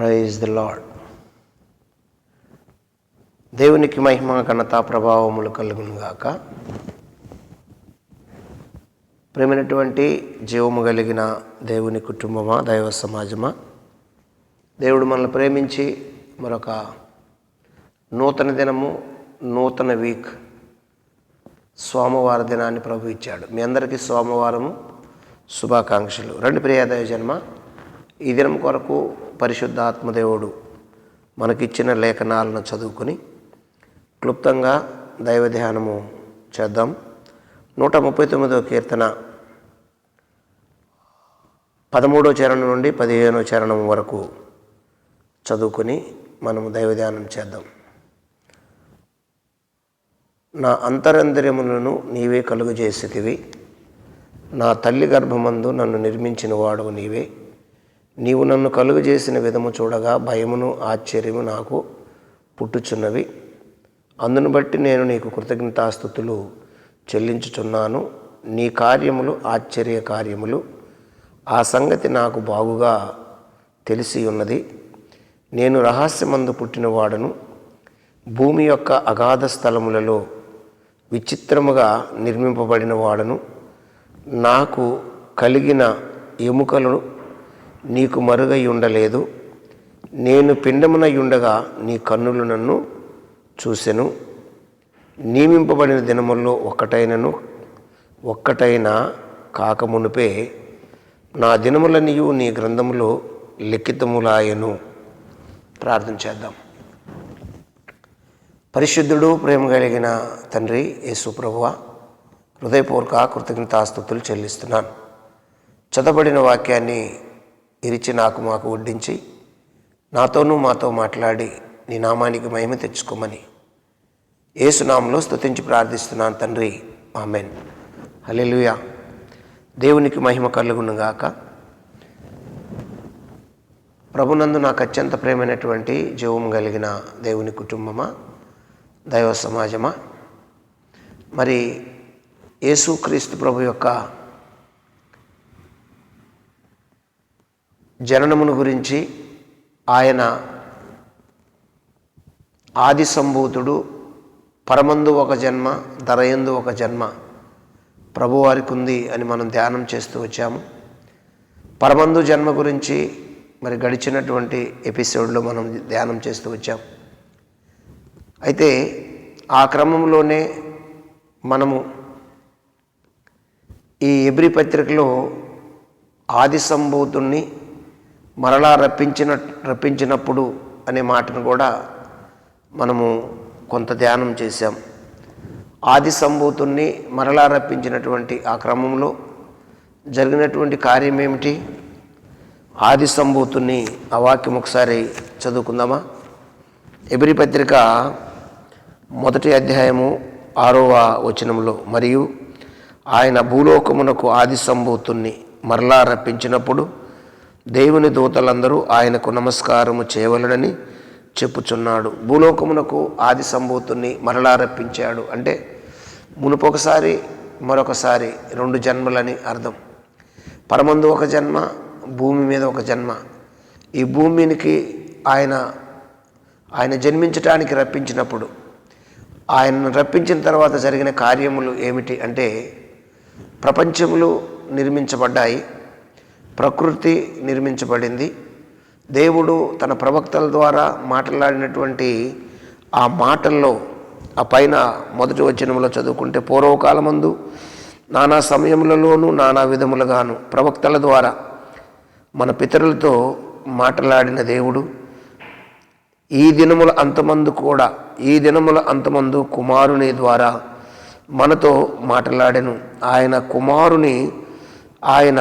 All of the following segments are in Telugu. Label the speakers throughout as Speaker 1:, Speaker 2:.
Speaker 1: ప్రైజ్ ది లాడ్ దేవునికి మహిమ ఘనత ప్రభావములు కలుగునుగాక ప్రేమైనటువంటి జీవము కలిగిన దేవుని కుటుంబమా దైవ సమాజమా? దేవుడు మనల్ని ప్రేమించి మరొక నూతన దినము నూతన వీక్ సోమవార దినాన్ని ప్రభు ఇచ్చాడు. మీ అందరికీ సోమవారము శుభాకాంక్షలు. రెండు ప్రియాదయ జన్మ ఈ దినం కొరకు పరిశుద్ధాత్మదేవుడు మనకిచ్చిన లేఖనాలను చదువుకొని క్లుప్తంగా దైవ ధ్యానము చేద్దాం. నూట ముప్పై తొమ్మిదో కీర్తన పదమూడో చరణం నుండి పదిహేనో చరణం వరకు చదువుకుని మనము దైవ ధ్యానం చేద్దాం. నా అంతరంతర్యములను నీవే కలుగజేసితివి. నా తల్లి గర్భమందు నన్ను నిర్మించిన వాడవు నీవే. నీవు నన్ను కలుగజేసిన విధము చూడగా భయమును ఆశ్చర్యము నాకు పుట్టుచున్నవి. అందును బట్టి నేను నీకు కృతజ్ఞతాస్థుతులు చెల్లించుచున్నాను. నీ కార్యములు ఆశ్చర్య కార్యములు. ఆ సంగతి నాకు బాగుగా తెలిసి ఉన్నది నేను రహస్యమందు పుట్టినవాడను. భూమి యొక్క అగాధ స్థలములలో విచిత్రముగా నిర్మింపబడిన వాడను నాకు కలిగిన ఎముకలు నీకు మరుగై ఉండలేదు. నేను పిండమునై ఉండగా నీ కన్నులు నన్ను చూసెను. నియమింపబడిన దినముల్లో ఒక్కటైనను ఒక్కటైనా కాకమునుపే నా దినములనియు నీ గ్రంథములో లిఖితములాయను. ప్రార్థన చేద్దాం. పరిశుద్ధుడు ప్రేమ కలిగిన తండ్రి యేసు ప్రభువ హృదయపూర్వక కృతజ్ఞతాస్తుతులు చెల్లిస్తున్నాను. చదవబడిన వాక్యాన్ని ఇరిచి నాకు మాకు వడ్డించి నాతోనూ మాతో మాట్లాడి నీ నామానికి మహిమ తెచ్చుకోమని. ఏసునామంలో స్తుతించి ప్రార్థిస్తున్నాను తండ్రి. ఆమెన్. హలెలుయా దేవునికి మహిమ కలుగునుగాక ప్రభునందు నాకు అత్యంత ప్రేమైనటువంటి జీవం కలిగిన దేవుని కుటుంబమా దైవ సమాజమా? మరి యేసుక్రీస్తు ప్రభు యొక్క జననమును గురించి ఆయన ఆది సంభూతుడు పరమందు ఒక జన్మ ధరయందు ఒక జన్మ ప్రభువారికి ఉంది అని మనం ధ్యానం చేస్తూ వచ్చాము. పరమందు జన్మ గురించి మరి గడిచినటువంటి ఎపిసోడ్లో మనం ధ్యానం చేస్తూ వచ్చాం అయితే ఆ క్రమంలోనే మనము ఈ ఎబ్రి పత్రికలో ఆది సంభూతుణ్ణి మరలా రప్పించిన రప్పించినప్పుడు అనే మాటను కూడా మనము కొంత ధ్యానం చేశాం. ఆది సంభూతుణ్ణి మరలా రప్పించినటువంటి ఆ క్రమంలో జరిగినటువంటి కార్యం ఏమిటి ఆది సంభూతుణ్ణి ఆ వాక్యం ఒకసారి చదువుకుందామా? ఎబ్రి పత్రిక మొదటి అధ్యాయము ఆరవ వచనంలో మరియు ఆయన భూలోకమునకు ఆది సంభూతుణ్ణి మరలా రప్పించినప్పుడు దేవుని దూతలందరూ ఆయనకు నమస్కారము చేయవలనని చెప్పుచున్నాడు. భూలోకమునకు ఆది సంభూతుని మరలా రప్పించాడు. అంటే మునుపొకసారి మరొకసారి రెండు జన్మలని అర్థం. పరమందు ఒక జన్మ భూమి మీద ఒక జన్మ. ఈ భూమినికి ఆయన ఆయన జన్మించటానికి రప్పించినప్పుడు ఆయనను రప్పించిన తర్వాత జరిగిన కార్యములు ఏమిటి అంటే ప్రపంచములు నిర్మించబడ్డాయి. ప్రకృతి నిర్మించబడింది. దేవుడు తన ప్రవక్తల ద్వారా మాట్లాడినటువంటి ఆ మాటల్లో ఆ పైన మొదటి వచనంలో చదువుకుంటే పూర్వకాలమందు నానా సమయములలోనూ నానా విధములుగాను ప్రవక్తల ద్వారా మన పితరులతో మాట్లాడిన దేవుడు ఈ దినముల అంతమందు కూడా ఈ దినముల అంతమందు కుమారుని ద్వారా మనతో మాట్లాడెను. ఆయన కుమారుని ఆయన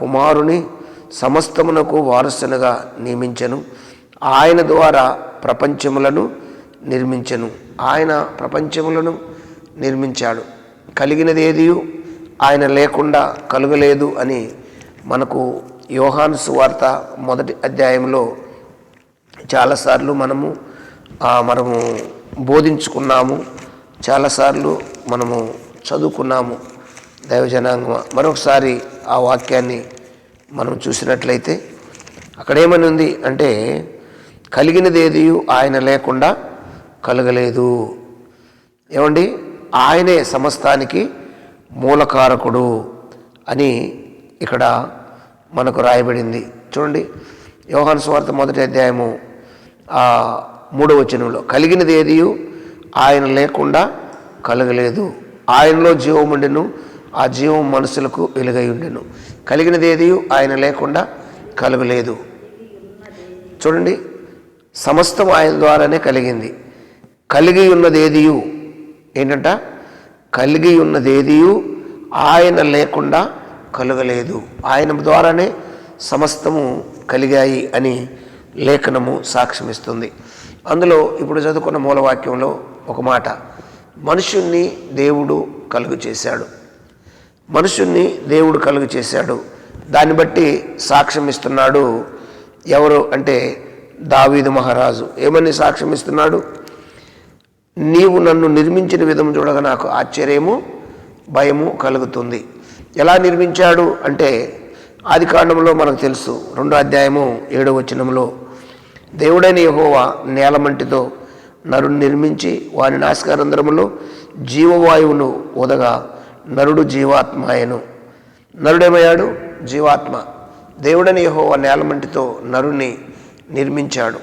Speaker 1: కుమారుని సమస్తమునకు వారసునిగా నియమించను. ఆయన ద్వారా ప్రపంచములను నిర్మించెను. ఆయన ప్రపంచములను నిర్మించాడు. కలిగినది ఏది? ఆయన లేకుండా కలుగలేదు అని మనకు యోహాను సువార్త మొదటి అధ్యాయంలో చాలాసార్లు మనము మనము బోధించుకున్నాము. చాలాసార్లు మనము చదువుకున్నాము. దైవజనాంగం మరొకసారి ఆ వాక్యాన్ని మనం చూసినట్లయితే అక్కడ ఏమని ఉంది అంటే కలిగినదేది ఆయన లేకుండా కలగలేదు. ఏమండి? ఆయనే సమస్తానికి మూలకారకుడు అని ఇక్కడ మనకు రాయబడింది. చూడండి యోహాను స్వార్థ మొదటి అధ్యాయము ఆ మూడవ వచనంలో కలిగినది ఏది ఆయన లేకుండా కలగలేదు. ఆయనలో జీవముండెను ఆ జీవం మనసులకు వెలుగై ఉండెను. కలిగినదేది ఆయన లేకుండా కలుగలేదు. చూడండి సమస్తం ఆయన ద్వారానే కలిగింది. కలిగి ఉన్నదేదియు ఏంటంట? కలిగి ఉన్నదేదియు ఆయన లేకుండా కలుగలేదు. ఆయన ద్వారానే సమస్తము కలిగాయి అని లేఖనము సాక్ష్యమిస్తుంది. అందులో ఇప్పుడు చదువుకున్న మూలవాక్యంలో ఒక మాట మనుషుణ్ణి దేవుడు కలుగు చేశాడు. మనుషుణ్ణి దేవుడు కలుగు చేశాడు. దాన్ని బట్టి సాక్ష్యం ఇస్తున్నాడు ఎవరు అంటే దావీదు మహారాజు. ఏమని సాక్ష్యం ఇస్తున్నాడు? నీవు నన్ను నిర్మించిన విధం చూడగా నాకు ఆశ్చర్యము భయము కలుగుతుంది. ఎలా నిర్మించాడు అంటే ఆది కాండంలో మనకు తెలుసు. రెండో అధ్యాయము ఏడో వచనంలో దేవుడైన యహోవా నేలమంటితో నరుని నిర్మించి వాని నాశకారంధ్రములో జీవవాయువును ఉదగా నరుడు జీవాత్మాయను నరుడేమయ్యాడు? జీవాత్మ. దేవుడని యహోవా నేలమంటితో నరుని నిర్మించాడు.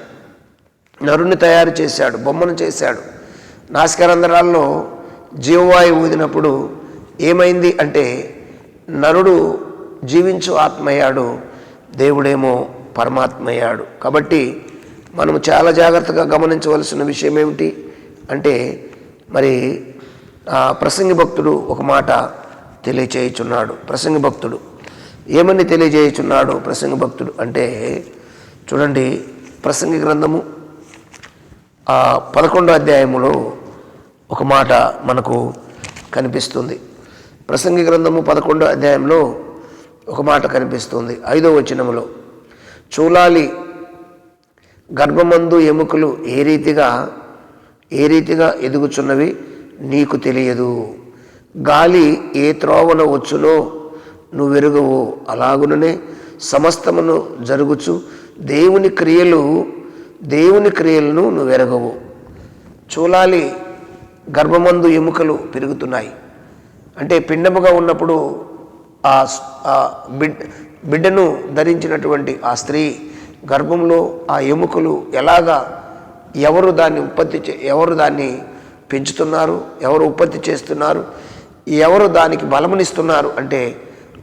Speaker 1: నరుని తయారు చేశాడు బొమ్మను చేశాడు. నాసికరంధ్రాల్లో జీవవాయు ఊదినప్పుడు ఏమైంది అంటే నరుడు జీవించు ఆత్మయ్యాడు దేవుడేమో పరమాత్మయ్యాడు. కాబట్టి మనము చాలా జాగ్రత్తగా గమనించవలసిన విషయం ఏమిటి అంటే మరి ప్రసంగి భక్తుడు ఒక మాట తెలియచేయుచున్నాడు. ప్రసంగి భక్తుడు ఏమని తెలియజేయుచున్నాడు ప్రసంగి భక్తుడు అంటే చూడండి ప్రసంగి గ్రంథము పదకొండో అధ్యాయములో ఒక మాట మనకు కనిపిస్తుంది. ప్రసంగి గ్రంథము పదకొండో అధ్యాయంలో ఒక మాట కనిపిస్తుంది. ఐదో వచనములో చూలాలి గర్భమందు ఎముకలు ఏ రీతిగా ఏ రీతిగా ఎదుగుచున్నవి? నీకు తెలియదు. గాలి ఏ త్రోవన వచ్చునో నువ్వెరుగవు అలాగుననే సమస్తమును జరుగుచు. దేవుని క్రియలు దేవుని క్రియలను నువ్వెరగవు చూలాలి గర్భమందు ఎముకలు పెరుగుతున్నాయి. అంటే పిండముగా ఉన్నప్పుడు ఆ బిడ్ బిడ్డను ధరించినటువంటి ఆ స్త్రీ గర్భంలో ఆ ఎముకలు ఎలాగా ఎవరు దాన్ని ఉత్పత్తి చే ఎవరు దాన్ని పెంచుతున్నారు ఎవరు ఉత్పత్తి చేస్తున్నారు ఎవరు దానికి బలమునిస్తున్నారు అంటే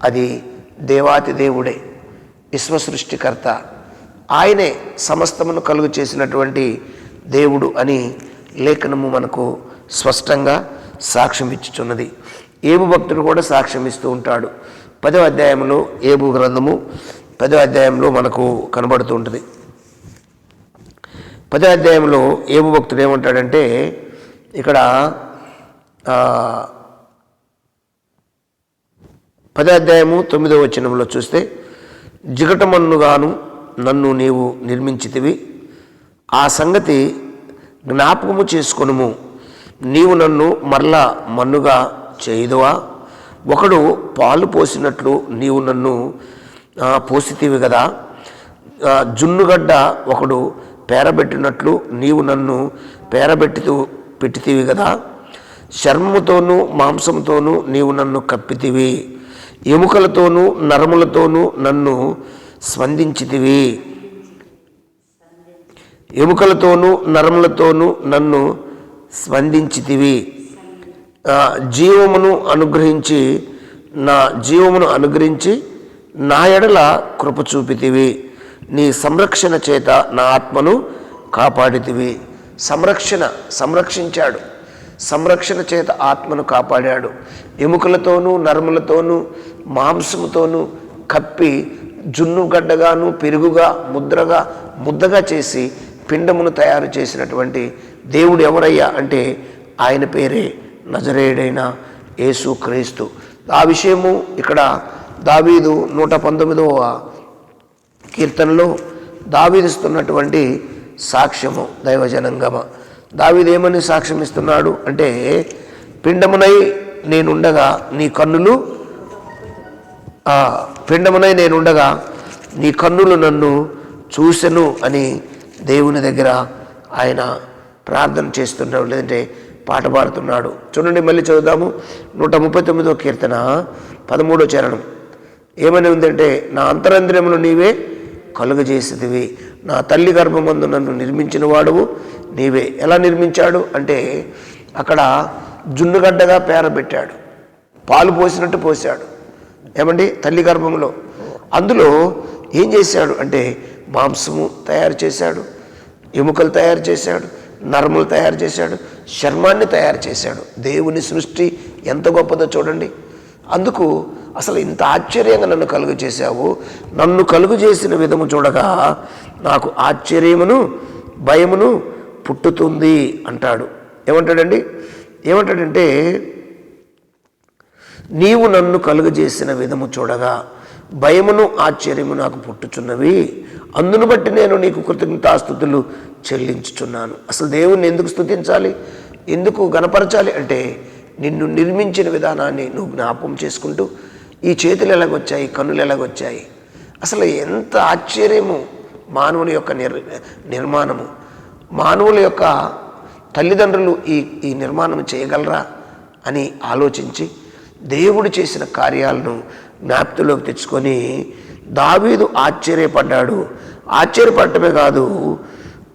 Speaker 1: అది దేవాతి దేవుడే విశ్వసృష్టికర్త. ఆయనే సమస్తమును కలుగు చేసినటువంటి దేవుడు అని లేఖనము మనకు స్పష్టంగా సాక్ష్యం ఇచ్చుచున్నది. ఏబు భక్తుడు కూడా సాక్ష్యం ఇస్తూ ఉంటాడు. పదో అధ్యాయంలో ఏబు గ్రంథము పదో అధ్యాయంలో మనకు కనబడుతూ ఉంటుంది. పదో అధ్యాయంలో ఏబు భక్తుడు ఏమంటాడంటే ఇక్కడ పదే అధ్యాయము తొమ్మిదో వచనంలో చూస్తే జిగటమన్నుగాను నన్ను నీవు నిర్మించితివి. ఆ సంగతి జ్ఞాపకము చేసుకొనుము. నీవు నన్ను మరలా మన్నుగా చేయుదువా? ఒకడు పాలు పోసినట్లు నీవు నన్ను పోసితివి కదా జున్నుగడ్డ ఒకడు పేరబెట్టినట్లు నీవు నన్ను పేరబెట్టుతూ పెట్టితివి కదా. చర్మముతోనూ మాంసంతోనూ నీవు నన్ను కప్పితివి. ఎముకలతోనూ నరములతోనూ నన్ను స్పందించితివి. ఎముకలతోనూ నరములతోనూ నన్ను స్పందించితివి. జీవమును అనుగ్రహించి నా జీవమును అనుగ్రహించి నా ఎడల కృప చూపితివి. నీ సంరక్షణ చేత నా ఆత్మను కాపాడితివి. సంరక్షణ సంరక్షించాడు. సంరక్షణ చేత ఆత్మను కాపాడాడు. ఎముకలతోనూ నరములతోనూ మాంసముతోనూ కప్పి జున్నుగడ్డగాను పెరుగుగా ముద్రగా ముద్దగా చేసి పిండమును తయారు చేసినటువంటి దేవుడు ఎవరయ్యా అంటే ఆయన పేరే నజరేయుడైన యేసు క్రీస్తు. ఆ విషయము ఇక్కడ దావీదు నూట పంతొమ్మిదవ కీర్తనలో దావీదిస్తున్నటువంటి సాక్ష్యము దైవజనంగమ. దావిదేమని సాక్ష్యమిస్తున్నాడు సాక్ష్యం ఇస్తున్నాడు అంటే పిండమునై నేనుండగా నీ కన్నులు ఆ పిండమునై నేనుండగా నీ కన్నులు నన్ను చూసెను అని దేవుని దగ్గర ఆయన ప్రార్థన చేస్తున్నాడు లేదంటే పాట పాడుతున్నాడు. చూడండి మళ్ళీ చదువుదాము. నూట ముప్పై తొమ్మిదో కీర్తన పదమూడో చరణం. ఏమని ఉందంటే నా అంతరంద్రియములు నీవే కలుగజేసేదివి నా తల్లి గర్భమందు నన్ను నిర్మించిన వాడువు. నీవే ఎలా నిర్మించాడు? అంటే అక్కడ జున్నుగడ్డగా పేరబెట్టాడు పాలు పోసినట్టు పోసాడు ఏమండి? తల్లి గర్భంలో. అందులో ఏం చేశాడు? అంటే మాంసము తయారు చేశాడు. ఎముకలు తయారు చేశాడు. నరములు తయారు చేశాడు. చర్మాన్ని తయారు చేశాడు. దేవుని సృష్టి ఎంత గొప్పదో చూడండి. అందుకు అసలు ఇంత ఆశ్చర్యంగా నన్ను కలుగు చేశావు? నన్ను కలుగు చేసిన విధము చూడగా నాకు ఆశ్చర్యమును భయమును పుట్టుతుంది అంటాడు. ఏమంటాడండి? ఏమంటాడంటే నీవు నన్ను కలుగజేసిన విధము చూడగా భయమును ఆశ్చర్యము నాకు పుట్టుచున్నవి. అందును బట్టి నేను నీకు కృతజ్ఞతాస్థుతులు చెల్లించుచున్నాను. అసలు దేవుణ్ణి ఎందుకు స్తుతించాలి? ఎందుకు గనపరచాలి అంటే నిన్ను నిర్మించిన విధానాన్ని నువ్వు జ్ఞాపం చేసుకుంటూ ఈ చేతులు ఎలాగొచ్చాయి? కన్నులు ఎలాగొచ్చాయి? అసలు ఎంత ఆశ్చర్యము మానవుని యొక్క నిర్ నిర్మాణము. మానవుల యొక్క తల్లిదండ్రులు ఈ ఈ నిర్మాణం చేయగలరా అని ఆలోచించి దేవుడు చేసిన కార్యాలను జ్ఞాప్తిలోకి తెచ్చుకొని దావీదు ఆశ్చర్యపడ్డాడు. ఆశ్చర్యపడటమే కాదు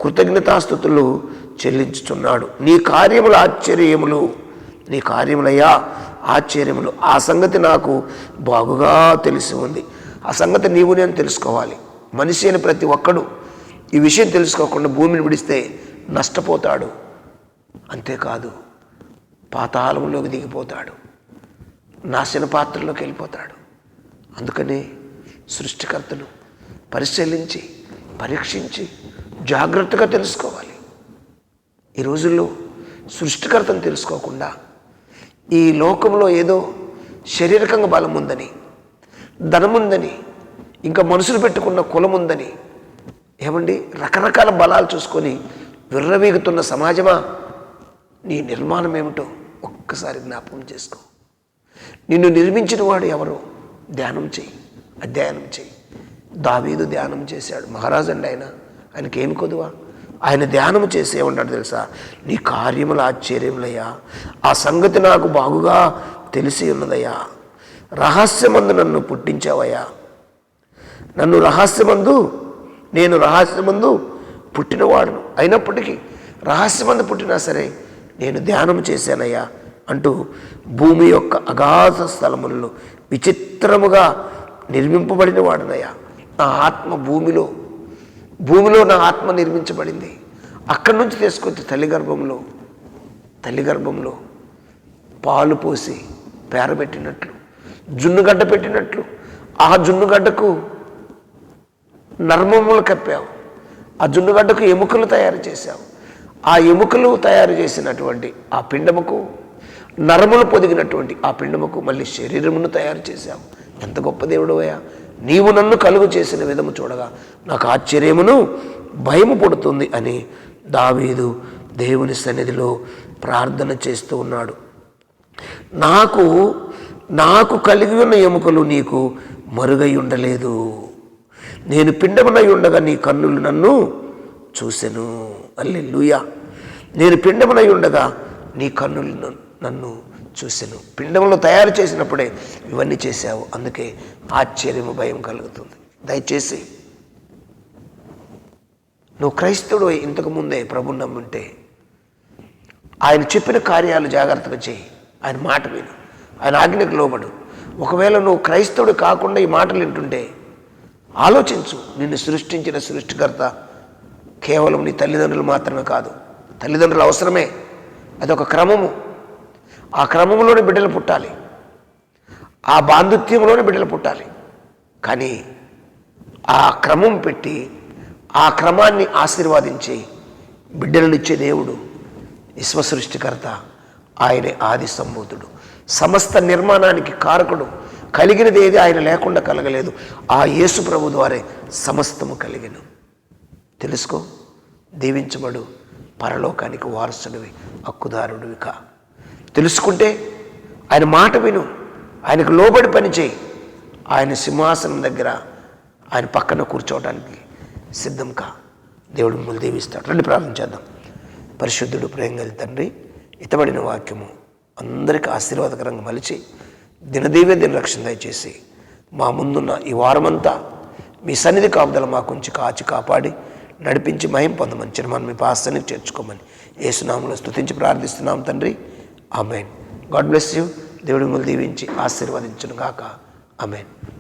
Speaker 1: కృతజ్ఞతాస్థుతులు చెల్లించుచున్నాడు. నీ కార్యముల ఆశ్చర్యములు. నీ కార్యములయ్యా ఆశ్చర్యములు. ఆ సంగతి నాకు బాగుగా తెలిసి ఉంది. ఆ సంగతి నీవు నేను తెలుసుకోవాలి. మనిషి అని ప్రతి ఒక్కడు ఈ విషయం తెలుసుకోకుండా భూమిని విడిస్తే నష్టపోతాడు. అంతేకాదు పాతాళంలోకి దిగిపోతాడు. నాశన పాత్రలోకి వెళ్ళిపోతాడు. అందుకనే సృష్టికర్తను పరిశీలించి పరీక్షించి జాగ్రత్తగా తెలుసుకోవాలి. ఈ రోజుల్లో సృష్టికర్తను తెలుసుకోకుండా ఈ లోకంలో ఏదో శారీరకంగా బలం ఉందని ధనముందని ఇంకా మనుషులు పెట్టుకున్న కులం ఉందని ఏమండి? రకరకాల బలాలు చూసుకొని విర్రవీగుతున్న సమాజమా? నీ నిర్మాణం ఏమిటో ఒక్కసారి జ్ఞాపకం చేసుకో. నిన్ను నిర్మించిన వాడు ఎవరు? ధ్యానం చేయి అధ్యయనం చేయి దావీదు ధ్యానం చేశాడు. మహారాజు అండి ఆయన. ఆయనకి ఏమి కొదువా? ఆయన ధ్యానం చేసే ఏమంటాడు తెలుసా? నీ కార్యముల ఆశ్చర్యములయ్యా. ఆ సంగతి నాకు బాగుగా తెలిసి ఉన్నదయ్యా. రహస్యమందు నన్ను పుట్టించావయ్యా. నన్ను రహస్యమందు నేను రహస్యమందు పుట్టినవాడును. అయినప్పటికీ రహస్యమందు పుట్టినా సరే నేను ధ్యానం చేశానయ్యా అంటూ భూమి యొక్క అగాధ స్థలములను విచిత్రముగా నిర్మింపబడిన వాడునయ్యా నా ఆత్మ భూమిలో భూమిలో నా ఆత్మ నిర్మించబడింది. అక్కడి నుంచి తీసుకొచ్చి తల్లి గర్భంలో తల్లి గర్భంలో పాలు పోసి పేరబెట్టినట్లు జున్నుగడ్డ పెట్టినట్లు ఆ జున్నుగడ్డకు నర్మములు కప్పావు. ఆ జున్నుగడ్డకు ఎముకలు తయారు చేశావు. ఆ ఎముకలు తయారు చేసినటువంటి ఆ పిండముకు నరములు పొదిగినటువంటి ఆ పిండముకు మళ్ళీ శరీరమును తయారు చేశావు. ఎంత గొప్ప దేవుడు అయ్యా నీవు నన్ను కలుగు చేసిన విధము చూడగా నాకు ఆశ్చర్యమును భయము పుడుతుంది అని దావీదు దేవుని సన్నిధిలో ప్రార్థన చేస్తూ ఉన్నాడు. నాకు నాకు కలిగి ఉన్న ఎముకలు నీకు మరుగై ఉండలేదు. నేను పిండమునై ఉండగా నీ కన్నులు నన్ను చూసెను. అల్లెలుయా. నేను పిండమునై ఉండగా నీ కన్నులు నన్ను- చూశాను. పిండంలో తయారు చేసినప్పుడే ఇవన్నీ చేశావు. అందుకే ఆశ్చర్యము భయం కలుగుతుంది. దయచేసి నువ్వు క్రైస్తవుడు ఇంతకు ముందే ప్రభు నమ్ముంటే ఆయన చెప్పిన కార్యాలు జాగ్రత్తగా చేయి. ఆయన మాట విను. ఆయన ఆజ్ఞకు లోబడు. ఒకవేళ నువ్వు క్రైస్తవుడు కాకుండా ఈ మాటలు వింటుంటే ఆలోచించు. నిన్ను సృష్టించిన సృష్టికర్త కేవలం నీ తల్లిదండ్రులు మాత్రమే కాదు. తల్లిదండ్రులు అవసరమే. అదొక క్రమము. ఆ క్రమంలోనే బిడ్డలు పుట్టాలి. ఆ బాంధుత్యంలోనే బిడ్డలు పుట్టాలి. కానీ ఆ క్రమం పెట్టి ఆ క్రమాన్ని ఆశీర్వాదించి బిడ్డలనిచ్చే దేవుడు విశ్వసృష్టికర్త ఆయనే ఆది సంబూతుడు. సమస్త నిర్మాణానికి కారకుడు కలిగినది ఏది ఆయన లేకుండా కలగలేదు. ఆ యేసు ప్రభు ద్వారే సమస్తము కలిగను. తెలుసుకో దీవించబడు పరలోకానికి వారసుడివి హక్కుదారుడివి కా. తెలుసుకుంటే ఆయన మాట విను. ఆయనకు లోబడి పనిచేయి ఆయన సింహాసనం దగ్గర ఆయన పక్కన కూర్చోవడానికి సిద్ధం కా. దేవుడు మిమ్మల్ని దీవిస్తాడు. రండి ప్రార్థన చేద్దాం. పరిశుద్ధుడు ప్రేంగలి తండ్రి ఇతబడిన వాక్యము అందరికీ ఆశీర్వాదకరంగా మలిచి దినదీవే దిన రక్షణ దయచేసి మా ముందున్న ఈ వారమంతా మీ సన్నిధి కాపుదల మాకుంచి కాచి కాపాడి నడిపించి మహిం పొందమని చిరమని మీ పాస్తని చేర్చుకోమని ఏసునామంలో స్తుతించి ప్రార్థిస్తున్నాం తండ్రి. Amen God bless you. దేవుడి మిమ్మల్ని దీవించి ఆశీర్వదించును గాక ఆమెన్.